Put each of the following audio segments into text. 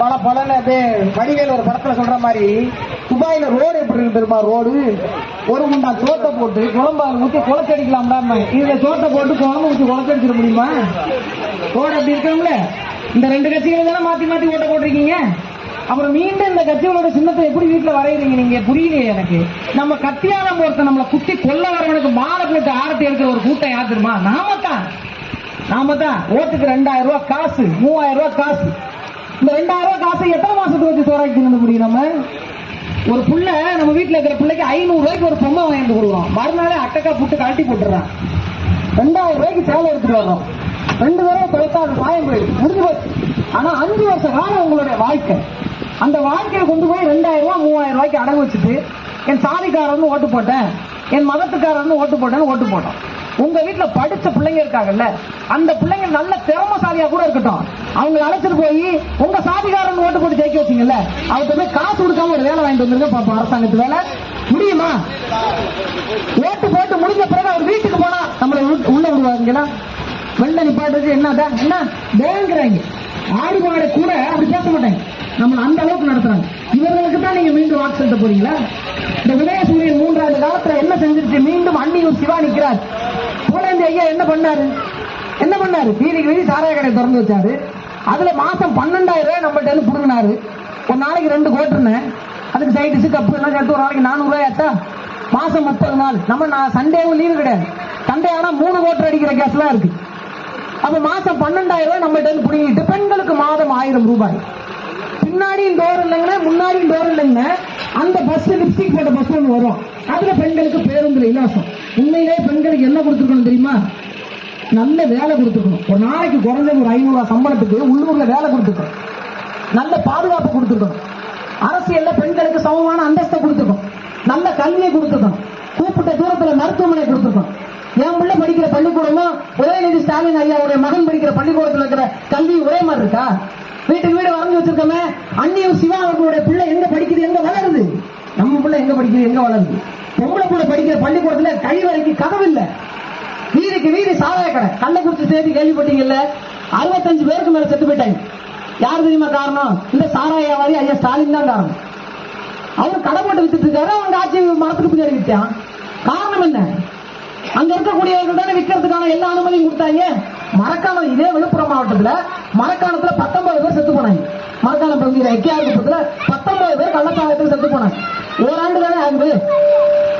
பல பலன்னு அப்படியே வடிவேல் ஒரு படத்துல சொல்ற மாதிரி துபாயில ரோடு எப்படி இருக்கு தெரியுமா? ரோடு ஒரு முண்டா சோத்தை போட்டு குழம்பால் ஊற்றி குளச்சடிக்கலாம்டா இதுல சோத்தை போட்டு குழம்பு ஊற்றி குளச்சடிச்சிட முடியுமா? ரோடு அப்படி இருக்கணும்ல இந்த ரெண்டு கட்சிகள் தானே மாத்தி மாத்தி ஓட்ட போட்டிருக்கீங்க. அப்புறம் மீண்டும் இந்த கட்சிகளோட சின்னத்தை எப்படி வீட்டுல வரைகிறீங்க நீங்க? புரியலையே எனக்கு. நம்ம கத்தியாலம் ஒருத்தன் நம்மளை குத்தி கொல்ல வரவனுக்கு மாலை போட்டு ஆரத்தி எடுக்கிற ஒரு கூட்டம் யார் தெரியுமா? நாம தான். நாம தான். ஓட்டுக்கு ரெண்டாயிரம் ரூபாய் காசு மூவாயிரம் ரூபாய் காசு. இந்த ரெண்டாயிரம் ரூபாய் காசை எத்தனை மாசத்துக்கு வச்சு சோறாக்கி தின்னு முடியும் நம்ம? ஒரு புள்ள நம்ம வீட்டுல இருக்கிற பிள்ளைக்கு ஐநூறு ரூபாய்க்கு ஒரு பொம்மை வாங்கிட்டு கொடுக்குறோம் மறுநாளே அட்டக்கா புட்டு கழட்டி போட்டுறான் ரெண்டாயிரம் ரூபாய்க்கு சேலை எடுத்துட்டு வர்றோம் ரெண்டு பேரும் தொலைத்தா அது சாயம் போயிடுச்சு முடிஞ்சு போச்சு. ஆனா அஞ்சு வருஷ காலம் உங்களுடைய வாழ்க்கை. அந்த வாழ்க்கையை கொண்டு போய் ரெண்டாயிரம் ரூபாய் மூவாயிரம் ரூபாய்க்கு அடகு வச்சுட்டு என் சாதிக்காரன்னு ஓட்டு போட்டேன் என் மதத்துக்காரன்னு ஓட்டு போட்டேன்னு ஓட்டு போட்டோம். உங்க வீட்டுல படிச்ச பிள்ளைங்க இருக்காங்கல்ல அந்த பிள்ளைங்க நல்ல திறமசாலியா கூட இருக்கட்டும். அவங்க அழைச்சிட்டு போய் உங்க சாதிகாரன் ஓட்டு போட்டு ஜெயிக்க வச்சிங்கல்ல அவர்கிட்ட போய் காசு கொடுக்காம ஒரு வேலை வாங்கிட்டு வந்துருங்க பாப்போம் அரசாங்கத்து வேலை. முடியுமா? ஓட்டு போட்டு முடிஞ்ச பிறகு அவர் வீட்டுக்கு போனா நம்மளை உள்ள- விடுவாருங்களா வெள்ள நிப்பாட்டுறது என்னடா என்ன? வேங்குறாங்க ஆடு மாடு கூட அப்படி பேச மாட்டாங்க. நம்மளை அந்த அளவுக்கு நடத்துறாங்க. இவர்களுக்கு தான் நீங்க மீண்டும் வாக்கு செலுத்த போறீங்களா? இந்த உதயசூரியன் மூன்றாவது காலத்துல என்ன செஞ்சிருச்சு? மீண்டும் அன்னியூர் சிவா நிற்கிறார் போலேந்து ஐயா என்ன பண்ணாரு? என்ன பண்ணாரு? வீதிக்கு வீதி சாராய கடை திறந்து வச்சாரு. அதுல மாசம் பன்னெண்டாயிரம் ரூபாய் நம்மள்ட்ட இருந்து புடுங்கினாரு. ஒரு நாளைக்கு ரெண்டு கோட்டுருந்தேன். அதுக்கு சைடிஸ் கப்பு எல்லாம் சேர்த்து ஒரு நாளைக்கு நானூறு ரூபாய் ஆச்சா? மாசம் முப்பது நாள். நம்ம நான் சண்டேவும் லீவு கிடையாது. சண்டே ஆனா மூணு கோட்டர் அடிக்கிற கேஸ்லாம் இருக்கு. அப்ப மாசம் பன்னெண்டாயிரம் ரூபாய் நம்மகிட்ட இருந்து புடுங்கிட்டு பெண்களுக்கு மாதம் ஆயிரம் ரூபாய். பின்னாடியும் டோர் இல்லைங்க முன்னாடியும் டோர் இல்லைங்க அந்த பஸ் லிப்ஸ்டிக் போட்ட பஸ் ஒன்று வரும். அதுல பெண்களுக்கு பேருந்து இலவசம். உண்மையிலே பெண்களுக்கு என்ன கொடுத்துருக்கணும் தெரியுமா? நல்ல வேலை கொடுத்துருக்கணும். ஒரு நாளைக்கு குறைஞ்சது ஒரு ஐநூறு சம்பளத்துக்கு உள்ளூர்ல வேலை கொடுத்துருக்கணும். நல்ல பாதுகாப்பு கொடுத்துருக்கணும். அரசியல்ல பெண்களுக்கு சமமான அந்தஸ்தை கொடுத்துருக்கோம் நல்ல கல்வியை கொடுத்துருக்கணும். கூப்பிட்ட தூரத்துல மருத்துவமனை கொடுத்துருக்கோம் என் பிள்ளை படிக்கிற பள்ளிக்கூடமும் உதயநிதி ஸ்டாலின் ஐயாவுடைய மகன் படிக்கிற பள்ளிக்கூடத்தில் இருக்கிற கல்வி ஒரே மாதிரி இருக்கா? வீட்டுக்கு வீடு வரைஞ்சு வச்சிருக்கோமே. அண்ணியும் சிவா அவர்களுடைய பிள்ளை எங்க படிக்குது? எங்க வளருது? நம்ம பிள்ளை எங்க படிக்குது? எங்க வளருது? பொம்பளை கூட படிக்கிற பள்ளிக்கூடத்துல கழிவறைக்கு கதவு இல்ல வீதிக்கு வீதி சாராய கடை. கள்ளக்குறிச்சி செய்தி கேள்விப்பட்டீங்கல்ல? அறுபத்தஞ்சு பேருக்கு மேல செத்து போயிட்டாங்க. யார் தெரியுமா காரணம்? இந்த சாராய வியாபாரி ஐயா ஸ்டாலின் தான் காரணம். அவர் கடை போட்டு வித்துட்டு இருக்காரு அவங்க ஆட்சி மரத்துக்கு பின்னாடி விட்டான் காரணம் என்ன? அங்க இருக்கக்கூடியவர்கள் தானே விற்கிறதுக்கான எல்லா அனுமதியும் கொடுத்தாங்க. மரக்காணம் இதே விழுப்புரம் மாவட்டத்துல மரக்காணத்துல பத்தொன்பது பேர் செத்து போனாங்க. மரக்காலம் பகுதியில் எக்கியார் குப்பத்துல பத்தொன்பது பேர் கள்ளச்சாயத்தில் செத்து போனாங்க. ஓராண்டு தானே ஆகுது?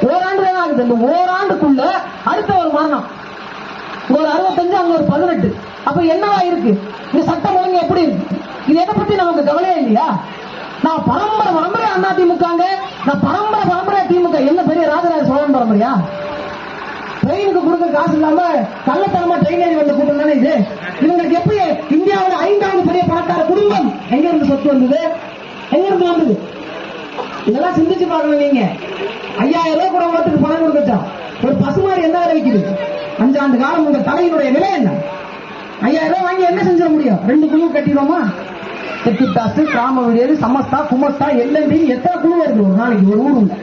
ஓராண்டு தானே ஆகுது? இந்த ஓராண்டுக்குள்ள அடுத்த ஒரு மரணம். ஒரு அறுபத்தஞ்சு அங்க ஒரு பதினெட்டு. அப்ப என்னவா இருக்கு? இந்த சட்டம் ஒழுங்கு எப்படி இருக்கு? இது எதை பத்தி நமக்கு கவலையே இல்லையா? நான் பரம்பரை பரம்பரை அண்ணா திமுக நான் பரம்பரை பரம்பரை திமுக. என்ன பெரிய ராஜராஜ சோழன் பரம்பரையா? ட்ரெயினுக்கு கொடுக்க காசு இல்லாம கள்ளத்தனமா ட்ரெயின் ஏறி வந்த கூட்டம் தானே இது? இவங்களுக்கு எப்படி இந்தியாவோட ஐந்தாவது பெரிய பணக்கார குடும்பம் எங்க இருந்து சொத்து வந்தது? எங்க இருந்து வந்தது? இதெல்லாம் சிந்திச்சு பார்க்கணும் நீங்க. ஐயாயிரம் ரூபாய் கூட ஓட்டுக்கு பணம் கொடுக்கச்சா ஒரு பசுமாடு என்ன விலை விக்குது? அஞ்சாண்டு காலம் உங்க தலையினுடைய விலை என்ன? ஐயாயிரம் ரூபாய் வாங்கி என்ன செஞ்சிட முடியும்? ரெண்டு குழு கட்டிடுவோமா? செக்கிட்டாசு கிராம விடியது சமஸ்தா குமஸ்தா எல்லாம் எத்தனை குழு வருது? ஒரு நாளைக்கு ஒரு ஊருங்க.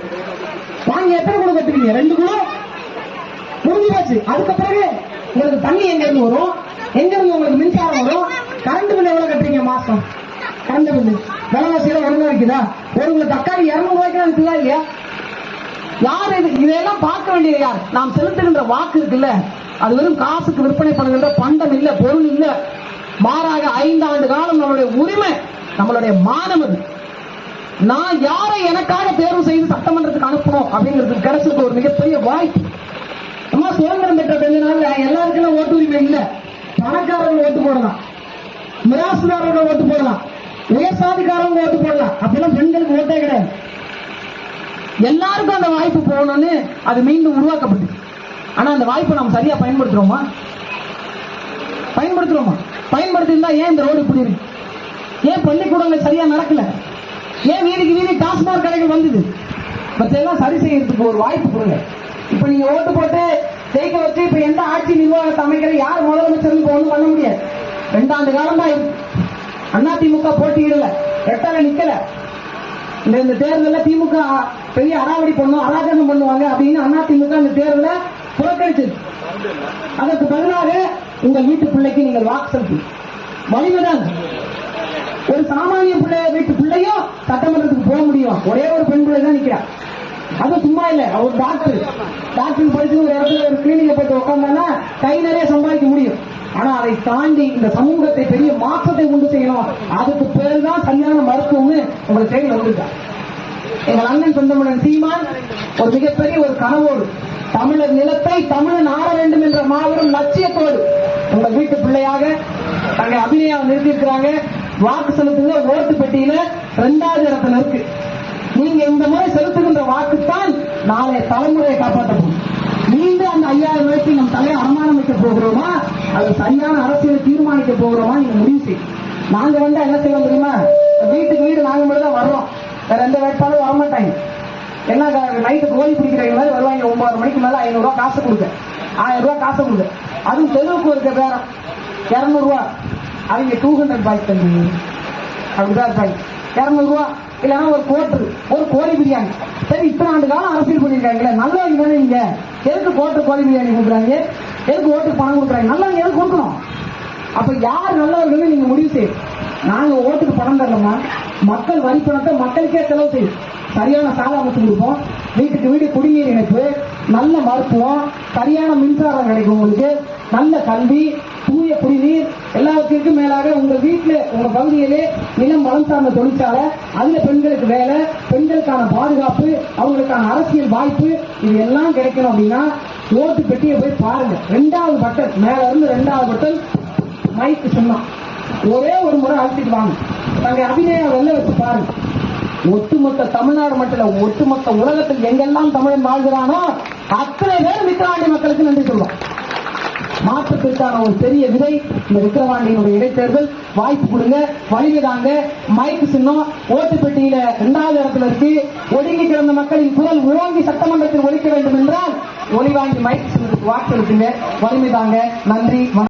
வாங்கி எத்தனை குழு கட்டுவீங்க? ரெண்டு குழு? போச்சு அதுக்கு பிறகு உங்களுக்கு தண்ணி எங்க இருந்து வரும்? எங்க இருந்து உங்களுக்கு மின்சாரம் வரும்? கரண்ட் பில் எவ்வளவு கட்டுறீங்க மாசம்? கரண்ட் பில் விலைவாசியில ஒழுங்கா வைக்குதா? ஒரு உங்களுக்கு தக்காளி இருநூறு ரூபாய்க்கு இருக்குதா இல்லையா? யார் இது? இதையெல்லாம் பார்க்க வேண்டியது யார்? நாம் செலுத்துகின்ற வாக்கு இருக்குல்ல. அது வெறும் காசுக்கு விற்பனை பண்ணுகின்ற பண்டம் இல்ல பொருள் இல்ல. மாறாக ஐந்து ஆண்டு காலம் நம்மளுடைய உரிமை நம்மளுடைய மானம் அது. நான் யாரை எனக்காக தேர்வு செய்து சட்டமன்றத்துக்கு அனுப்பணும் அப்படிங்கிறது கிடைச்சிருக்க ஒரு மிகப்பெரிய வாய்ப்பு. எல்லாம் சுதந்திரம் பெற்ற கொஞ்ச நாள்ல எல்லாருக்கெல்லாம் ஓட்டு உரிமை இல்ல. பணக்காரர்கள் ஓட்டு போடலாம். மிராசுதாரர்கள் ஓட்டு போடலாம். உயர்சாதிக்காரங்க ஓட்டு போடலாம். அப்பெல்லாம் பெண்களுக்கு ஓட்டே கிடையாது. எல்லாருக்கும் அந்த வாய்ப்பு போகணும்னு அது மீண்டும் உருவாக்கப்படுது ஆனா அந்த வாய்ப்பை நம்ம சரியா பயன்படுத்துறோமா? பயன்படுத்துறோமா? பயன்படுத்திருந்தா ஏன் இந்த ரோடு இப்படி இருக்கு? ஏன் பள்ளிக்கூடங்கள் சரியா நடக்கல? ஏன் வீதிக்கு வீதி டாஸ்மாக் கடைகள் வந்தது? பற்றெல்லாம் சரி செய்யறதுக்கு ஒரு வாய்ப்பு கொடுங்க. இப்ப நீங்க ஓட்டு போட்டு ஜெயிக்க வச்சு இப்ப எந்த ஆட்சி நிர்வாகத்தை அமைக்கிற யார் முதலமைச்சர் இப்ப ஒண்ணும் பண்ண முடியாது. ரெண்டாண்டு காலமா தான் இருக்கு அதிமுக போட்டியிடல. எட்டால நிக்கல. இந்த இந்த தேர்தலில் திமுக பெரிய அடாவடி பண்ணும் அராஜகம் பண்ணுவாங்க அப்படின்னு அதிமுக இந்த தேர்தலை புறக்கணிச்சது அதற்கு பதிலாக உங்கள் வீட்டு பிள்ளைக்கு நீங்கள் வாக்கு செலுத்தி. வலிமைதான். ஒரு சாமானிய பிள்ளை வீட்டு பிள்ளையும் சட்டமன்றத்துக்கு போக முடியும். ஒரே ஒரு பெண் பிள்ளை தான் நிக்கிறா. அது சும்மா இல்ல. அவர் டாக்டர் டாக்டர் படிச்சு ஒரு இடத்துல ஒரு கிளினிக்க போயிட்டு உட்காந்தானா கை நிறைய சம்பாதிக்க முடியும். ஆனா அதை தாண்டி இந்த சமூகத்தை பெரிய மாற்றத்தை உண்டு செய்யணும். அதுக்கு பேர் தான் சரியான மருத்துவம்னு உங்களை தேடி வந்திருக்கா. எங்கள் அண்ணன் சொந்தமுடன் சீமான் ஒரு மிகப்பெரிய ஒரு கனவோடு தமிழர் நிலத்தை தமிழன் ஆள வேண்டும் என்ற மாபெரும் லட்சியத்தோடு உங்கள் வீட்டு பிள்ளையாக தங்க அபிநயாவை நிறுத்தியிருக்கிறாங்க. வாக்கு செலுத்துங்க ஓட்டு பெட்டியில ரெண்டாவது இடத்துல இருக்கு. நீங்க இந்த முறை செலுத்துகின்ற வாக்குத்தான் நாளைய தலைமுறையை காப்பாற்றப்படும் மீண்டும் அந்த ஐயாயிரம் ரூபாய்க்கு நம் தலையை அனுமானம் வைக்க போகிறோமா? அது சரியான அரசியலை தீர்மானிக்க போகிறோமா? நீங்க முடிவு செய்யும் நாங்க வந்து என்ன செய்வோம் தெரியுமா வீட்டுக்கு வீடு நாங்க மட்டும் தான் வர்றோம். வேற எந்த வேட்பாளரும் வரமாட்டாங்க. என்ன நைட்டு கோழி பிடிக்கிறவங்க மாதிரி வருவாங்க ஒன்பது மணிக்கு மேல ஐநூறு ரூபாய் காசு கொடுக்க ஆயிரம் ரூபாய் காசு கொடுக்க அதுவும் தெருவுக்கு இருக்க பேரம். இரநூறுவா. அவங்க டூ ஹண்ட்ரட் பாய்ஸ் தம்பி. அப்படிதான் இருப்பாங்க இரநூறுவா. இல்லைன்னா ஒரு கோட்டு ஒரு கோழி பிரியாணி. சரி இத்தனை ஆண்டு காலம் அரசியல் பண்ணிருக்காங்களே நல்லா தானே நீங்க எதுக்கு கோட்டு கோழி பிரியாணி கொடுக்குறாங்க? எதுக்கு ஓட்டுக்கு பணம் கொடுக்குறாங்க? நல்லா எதுக்கு கொடுக்கணும்? அப்ப யார் நல்லவர்கள் நீங்க முடிவு செய்யும் நாங்க ஓட்டுக்கு பணம் தரலமா மக்கள் வரி பணத்தை மக்களுக்கே செலவு செய்யும் சரியான சாலை அமைச்சு கொடுப்போம். வீட்டுக்கு வீடு குடிநீர் இணைப்பு நல்ல மருத்துவம் சரியான மின்சாரம் கிடைக்கும் உங்களுக்கு. நல்ல கல்வி தூய குடிநீர் எல்லாவற்றிற்கும் மேலாக உங்கள் வீட்டில் உங்க பகுதியிலே நிலம் வளம் சார்ந்த தொழிற்சாலை அந்த பெண்களுக்கு வேலை பெண்களுக்கான பாதுகாப்பு அவங்களுக்கான அரசியல் வாய்ப்பு இது எல்லாம் கிடைக்கணும் அப்படின்னா ஓட்டு பெட்டியை போய் பாருங்க. ரெண்டாவது பட்டன் மேல இருந்து ரெண்டாவது பட்டன் மைக்கு சொன்னான் ஒரே ஒரு முறை அழுத்திட்டு வாங்க. தங்க அபிநயா வெளில வச்சு பாருங்க. ஒட்டுமொத்த தமிழ்நாடு மட்டும் ஒட்டுமொத்த உலகத்தில் எங்கெல்லாம் தமிழன் வாழ்கிறானோ அத்தனை பேர் மித்திராண்டி மக்களுக்கு நன்றி சொல்லுவோம் மாற்றத்திற்கான ஒரு பெரிய விதை. இந்த விக்கிரவாண்டியினுடைய இடைத்தேர்தல். வாய்ப்பு கொடுங்க. வலிமை தாங்க. மைக்கு சின்னம். ஓட்டு பெட்டியில இரண்டாவது இடத்துல இருக்கு. ஒடுங்கி கிடந்த மக்களின் குரல் ஓங்கி சட்டமன்றத்தில் ஒழிக்க வேண்டும் என்றால் ஒளிவாங்கி மைக் சின்னத்துக்கு வாக்கு வலிமைதாங்க வலிமை தாங்க. நன்றி.